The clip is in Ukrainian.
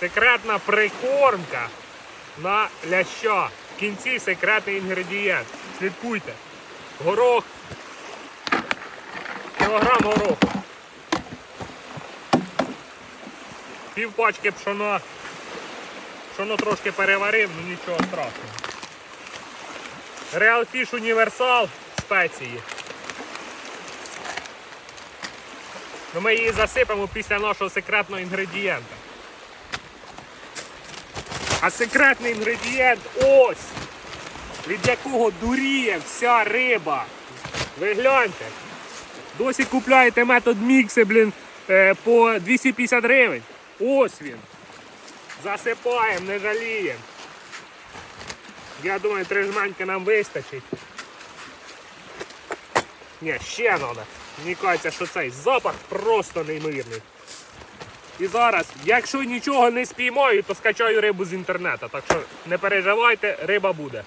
Секретна прикормка на ляща. В кінці секретний інгредієнт. Слідкуйте. Горох. Кілограм гороху. Пів пачки пшона. Пшоно трошки переварив, ну нічого страшного. Fish Універсал спеції. Ну, ми її засипемо після нашого секретного інгредієнта. А секретний інгредієнт ось! Від якого дуріє вся риба. Ви гляньте. Досі купляєте метод мікси, блін, е, по 250 гривень. Ось він. Засипаємо, не жаліємо. Я думаю, три жменьки нам вистачить. Ні, ще треба. Мені кажеться, що цей запах просто неймовірний. І зараз, якщо нічого не спіймаю, то скачаю рибу з інтернету. Так що не переживайте, риба буде.